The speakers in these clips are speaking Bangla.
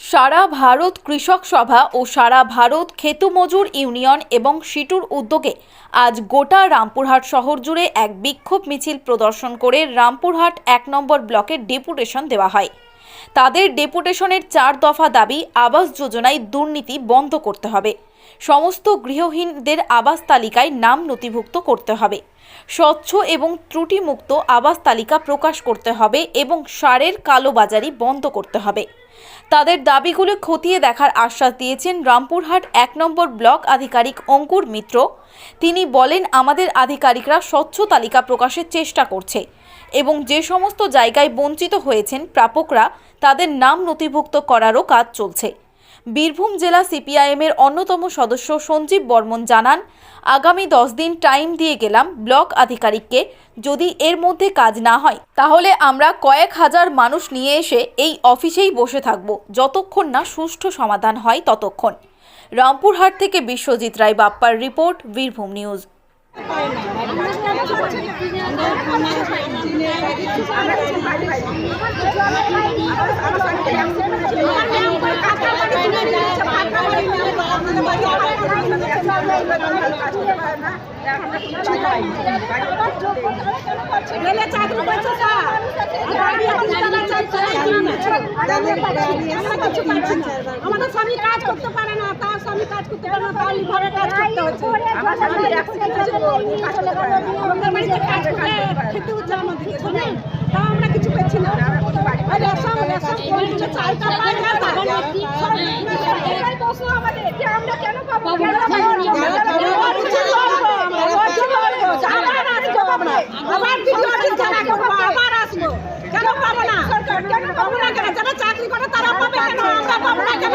সারা ভারত কৃষক সভা ও সারা ভারত খেতু মজুর ইউনিয়ন এবং সিটুর উদ্যোগে আজ গোটা রামপুরহাট শহর জুড়ে এক বিক্ষোভ মিছিল প্রদর্শন করে রামপুরহাট এক নম্বর ব্লকের ডেপুটেশন দেওয়া হয়। তাদের ডেপুটেশনের চার দফা দাবি, আবাস যোজনায় দুর্নীতি বন্ধ করতে হবে। সমস্ত গৃহহীনদের আবাস তালিকায় নাম নথিভুক্ত করতে হবে। স্বচ্ছ এবং ত্রুটিমুক্ত আবাস তালিকা প্রকাশ করতে হবে এবং সারের কালোবাজারি বন্ধ করতে হবে। তাদের দাবিগুলো খতিয়ে দেখার আশ্বাস দিয়েছেন রামপুরহাট এক নম্বর ব্লক আধিকারিক অঙ্কুর মিত্র। তিনি বলেন, আমাদের আধিকারিকরা স্বচ্ছ তালিকা প্রকাশের চেষ্টা করছে এবং যে সমস্ত জায়গায় বঞ্চিত হয়েছেন প্রাপকরা, তাদের নাম নথিভুক্ত করারও কাজ চলছে। বীরভূম জেলা সিপিআইএমের অন্যতম সদস্য সঞ্জীব বর্মন জানান, আগামী দশ দিন টাইম দিয়ে গেলাম ব্লক আধিকারিককে। যদি এর মধ্যে কাজ না হয়, তাহলে আমরা কয়েক হাজার মানুষ নিয়ে এসে এই অফিসেই বসে থাকব। যতক্ষণ না সুষ্ঠু সমাধান হয় ততক্ষণ। রামপুরহাট থেকে বিশ্বজিৎ রায়, বাপ্পার রিপোর্ট, বীরভূম নিউজ। চাকরি করছে। আমাদের স্বামী কাজ করতে পারে না কাজ করতে পারে না তার ঘরে কাজ করতে হচ্ছে আমাদের এখন কিছু কাজ করতে পারে না। আমাদের বাড়িতে কাজ করে খেতে হচ্ছে আমাদেরকে বুঝলেন? তাও আমরা কিছু পাচ্ছি না আর রেশন রেশন কোনো কিছু চালটা পাই না তা। সব আমাদের যে আমরা কেন পাবো কেন আবার আমরা, আমরা। ভিডিও ঠিক জানা করব, আবার আসব। কেন পাবো না? কেন পাবো না কেন? যারা চাকরি করে তারা পাবে কেন? আমরা পাবো না কেন?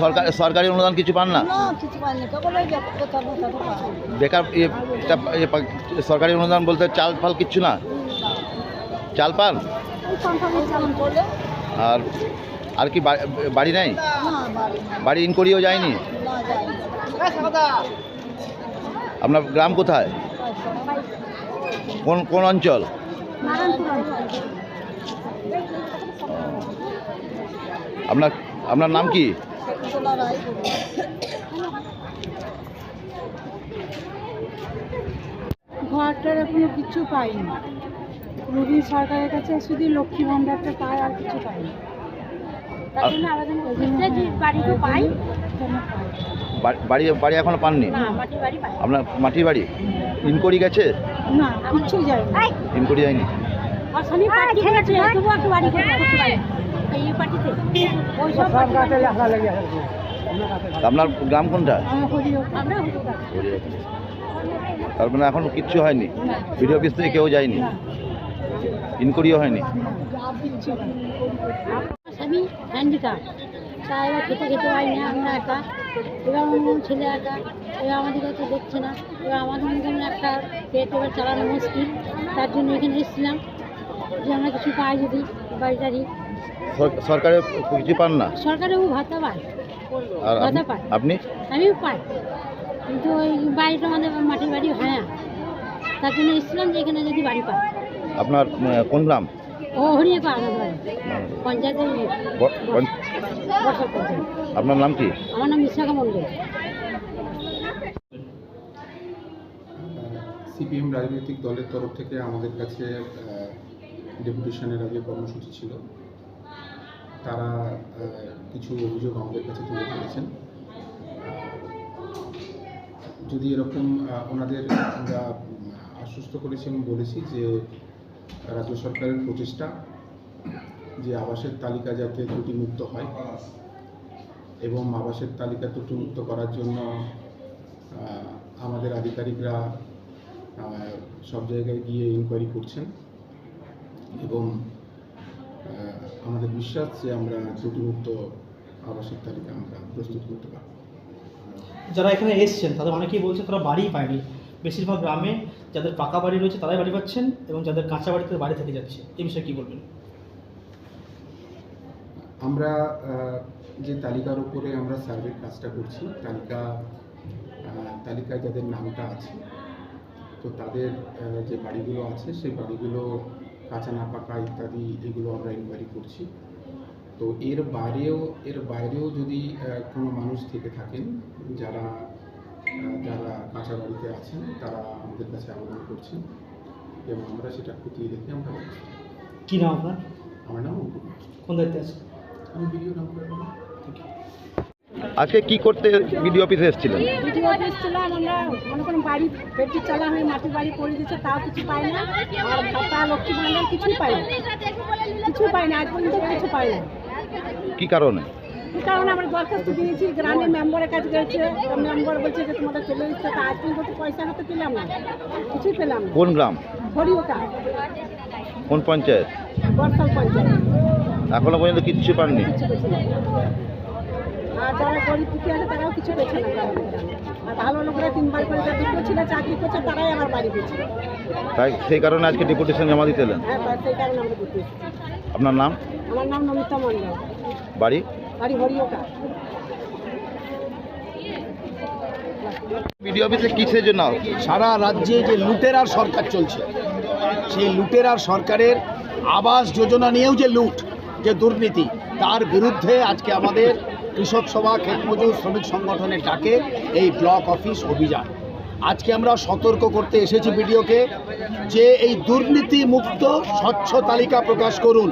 সরকারি সরকার অনুদান কিছু পান না? বেকার ইয়ে, ইয়ে সরকারি অনুদান বলতে চাল ফাল কিচ্ছু না? চাল পান? আর আর কি বাড়ি নেই? বাড়ি ইনকোয়ারিও যায়নি? আপনার গ্রাম কোথায়? কোন কোন অঞ্চল? আপনার আপনার নাম কি? ঘরটার এখনও কিছু পাইনি। নবীন সরকারের কাছে শুধু লক্ষ্মী ভাণ্ডারটা পায় আর কিছু পাইনি। তার জন্য আবেদন করি বাড়ি পাই কেন পাই বাড়ি- বাড়ি এখনও পাননি? আপনার মাটির বাড়ি? ইনকোয়ারি গেছে? ইনকোয়ারি যায়নি একটু আপনার গ্রাম কোনটা? তার মানে এখন কিচ্ছু হয়নি? বিডিও অফিস থেকে কেউ যায়নি? ইনকোয়ারিও হয়নি? এবার খেতে খেতে না আমরা একা। এবার অন্য ছেলে একা এবার আমাদের কাছে দেখছে না। এবার আমাদের মতন একটা পেট এবার চালানো মুশকিল। তার জন্য এখানে এসেছিলাম যে আমরা কিছু পাই যদি বাড়ি টাড়ি সর- সরকারের কিছু পান না? সরকারেও ভাতা পায়। ভাতা পায়। আপনি? আমিও পাই। কিন্তু ওই বাড়িটা আমাদের মাটির বাড়ি হয় না। তার জন্য এসেছিলাম যে এখানে যদি বাড়ি পাই। আপনার কোন গ্রাম? ও হরিয়ে বাড়ি পঞ্চায়েতের আপনার নাম কি? আমার নাম বিশাখা মণ্ডল। সিপিএম রাজনৈতিক দলের তরফ থেকে আমাদের কাছে ডেপুটেশনের আগে কর্মসূচি ছিল। তারা কিছু অভিযোগ আমাদের কাছে তুলে ধরেছেন। যদি এরকম আহ, ওনাদের আমরা আশ্বস্ত করেছি এবং বলেছি যে রাজ্য সরকারের প্রচেষ্টা যে আবাসের তালিকা যাতে ত্রুটিমুক্ত হয় এবং আবাসের তালিকা ত্রুটিমুক্ত করার জন্য আমাদের আধিকারিকরা সব জায়গায় গিয়ে ইনকোয়ারি করছেন এবং আমাদের বিশ্বাস যে আমরা ত্রুটিমুক্ত আবাসিক তালিকা আমরা প্রস্তুত করতে পারব। যারা এখানে এসছেন, তাদের অনেকেই বলছে তারা বাড়িই পায়নি। বেশিরভাগ গ্রামে যাদের পাকা বাড়ি রয়েছে তারাই বাড়ি পাচ্ছেন এবং যাদের কাঁচা বাড়িতে বাড়ি থেকে যাচ্ছে। এই বিষয়ে কী বলবেন? আমরা যে তালিকার উপরে আমরা সার্ভের কাজটা করছি তালিকা তালিকায় যাদের নামটা আছে তো তাদের যে বাড়িগুলো আছে সেই বাড়িগুলো কাঁচা না পাকা ইত্যাদি এগুলো আমরা ইনকোয়ারি করছি। তো এর বাইরেও এর বাইরেও যদি কোনো মানুষ থেকে থাকেন যারা যারা কাঁচা বাড়িতে আছেন তারা আমাদের কাছে আবেদন করছেন এবং আমরা সেটা খতিয়ে দেখে আমরা। কী নাম আপনার? আমার নাম কোন দায়িত্বে আছে আমি ভিডিও নাম করে আজকে কি করতে বিডিও অফিসে এসেছিলেন? ভিডিও অফিস ছিলাম আমরা মনে করুন বাড়ি পেটি চালা হয়ে মাটির বাড়ি করে দিচ্ছে তাও কিছু পাই না। আর ভাতা লক্ষ্মী ভাণ্ডার কিছুই পাই না। কিছু পাই না আজ পর্যন্ত কিছু পাই না। কি কারণে? এই কারণে আমরা দরখাস্ত দিয়েছি গ্রামের মেম্বারের কাছে গেছে। মেম্বার বলছে যে তোমাদের চলে দিচ্ছে তা আজ পর্যন্ত পয়সা হাতে পেলাম না। কিছুই পেলাম না। কোন গ্রাম? হরিওটা। কোন পঞ্চায়েত? এখনও পর্যন্ত কিচ্ছু পাননি? কিছু পেছে না আর যারা গরিব দুঃখী আছে তারাও কিছু পেছে না গ্রামে গ্রামে। আর ভালো লোকেরা তিনবার করে যে দুটো ছেলে চাকরি করছে তারাই আমার বাড়ি পেয়েছে তাই সেই কারণে আজকে ডেপুটেশন জমা দিতে এলেন? হ্যাঁ সেই কারণে আমরা দিতে আপনার নাম? আমার নাম নমিতা মণ্ডল। বাড়ি? বিডিও অফিসে কিসের জন্য? সারা রাজ্যে যে লুটেরার সরকার চলছে সেই লুটেরার সরকারের আবাস যোজনা নিয়েও যে লুট, যে দুর্নীতি, তার বিরুদ্ধে আজকে আমাদের কৃষক সভা, ক্ষেত মজুর, শ্রমিক সংগঠনের ডাকে এই ব্লক অফিস অভিযান। আজকে আমরা সতর্ক করতে এসেছি বিডিওকে যে এই দুর্নীতি মুক্ত স্বচ্ছ তালিকা প্রকাশ করুন।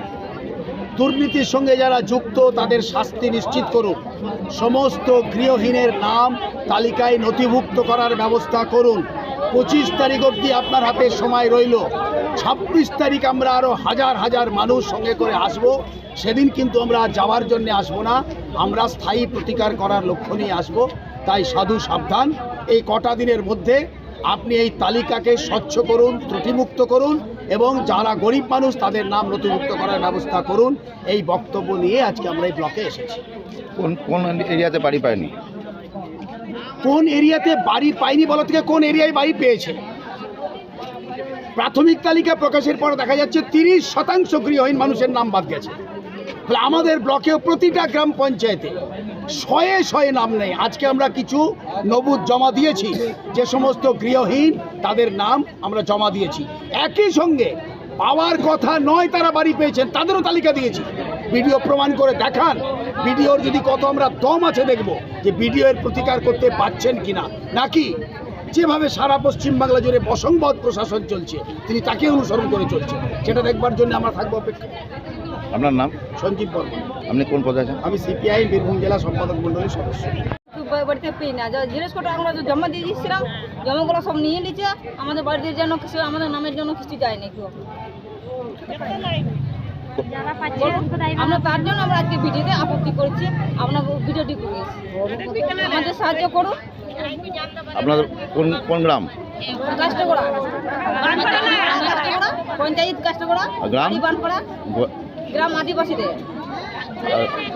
দুর্নীতির সঙ্গে যারা যুক্ত, তাদের শাস্তি নিশ্চিত করুন। সমস্ত গৃহহীনের নাম তালিকায় নথিভুক্ত করার ব্যবস্থা করুন। পঁচিশ তারিখ অবধি আপনার হাতে সময় রইল। ছাব্বিশ তারিখ আমরা আরও হাজার হাজার মানুষ সঙ্গে করে আসব। সেদিন কিন্তু আমরা যাওয়ার জন্য আসব না। আমরা স্থায়ী প্রতিকার করার লক্ষ্য নিয়ে আসব। তাই সাধু সাবধান। এই কটা দিনের মধ্যে আপনি এই তালিকাকে স্বচ্ছ করুন, ত্রুটিমুক্ত করুন এবং যারা গরিব মানুষ তাদের নাম নথিভুক্ত করার ব্যবস্থা করুন। এই বক্তব্য নিয়ে আজকে আমরা এই ব্লকে এসেছি। কোন কোন এরিয়াতে বাড়ি পায়নি? কোন এরিয়াতে বাড়ি পায়নি বলা থেকে কোন এরিয়ায় বাড়ি পেয়েছে? প্রাথমিক তালিকা প্রকাশের পর দেখা যাচ্ছে তিরিশ শতাংশ গৃহহীন মানুষের নাম বাদ গেছে। ফলে আমাদের ব্লকেও প্রতিটা গ্রাম পঞ্চায়েতে শয়ে শয়ে নাম নেই। আজকে আমরা কিছু নবুদ জমা দিয়েছি। যে সমস্ত গৃহহীন, তাদের নাম আমরা জমা দিয়েছি। একই সঙ্গে পাওয়ার কথা নয় তারা বাড়ি পেয়েছেন, তাদেরও তালিকা দিয়েছি। ভিডিও প্রমাণ করে দেখান। ভিডিওর যদি কত আমরা দম আছে দেখব যে ভিডিও এর প্রতিকার করতে পারছেন কিনা। নাকি যেভাবে সারা পশ্চিমবাংলা জুড়ে বসংবদ প্রশাসন চলছে তিনি তাকে অনুসরণ করে চলছে। সেটা দেখবার জন্য আমরা থাকব অপেক্ষা। আপনার নাম? সঞ্জীব বর্মা আপনি কোন পদে আছেন? আমি সিপিআই বীরভূম জেলা সম্পাদক মণ্ডলীর সদস্য। বাড়িতে পেয়ে না। যা জিনিসপত্র আমরা যে জমা দিয়ে জমাগুলো সব নিয়ে নিচ্ছে। আমাদের বাড়িতে যেন কিছু আমাদের নামের জন্য কিছু যায় না কেউ। আমরা তার জন্য আমরা আজকে ভিডিওতে আপত্তি করেছি। আপনার ভিডিওটি করেছি আমাদের সাহায্য করুন। আপনার কোন কোন গ্রাম? পঞ্চায়েত গ্রাম? আদিবাসীদের।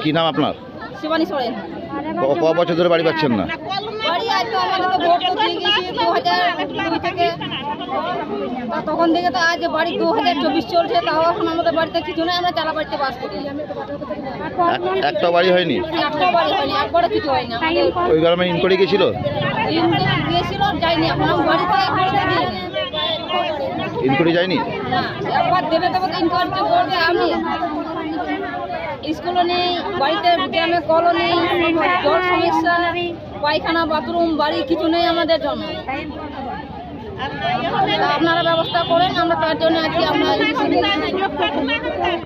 কি নাম আপনার? শিবানী সরেন। ক- ক বছর ধরে বাড়ি পাচ্ছেন না? বাড়ি আজ তো আমাদের তো ভোট তো দিয়ে গেছি দু হাজার দুই থেকে। তা তখন থেকে তো আজ বাড়ি দু হাজার চব্বিশ চলছে তাও এখন আমাদের বাড়িতে কিছু নেই আমরা চালা বাড়িতে বাস করি। একটা বাড়ি হয়নি? একটা বাড়ি হয়নি একবারও কিছু হয়নি। ওই গ্রামে ইনকোয়ারি গেছিল ইনকাম যাইনি এখন বাড়িতে ইনকোয়ারি যায়নি? একবার দেবে দেবে ইনকোয়ারি করবে আমি স্কুলও নেই বাড়িতে গ্রামে কলও নেই জল সমস্যা পায়খানা বাথরুম বাড়ি কিছু নেই আমাদের জন্য। আপনারা ব্যবস্থা করেন আমরা তার জন্য আজকে আমরা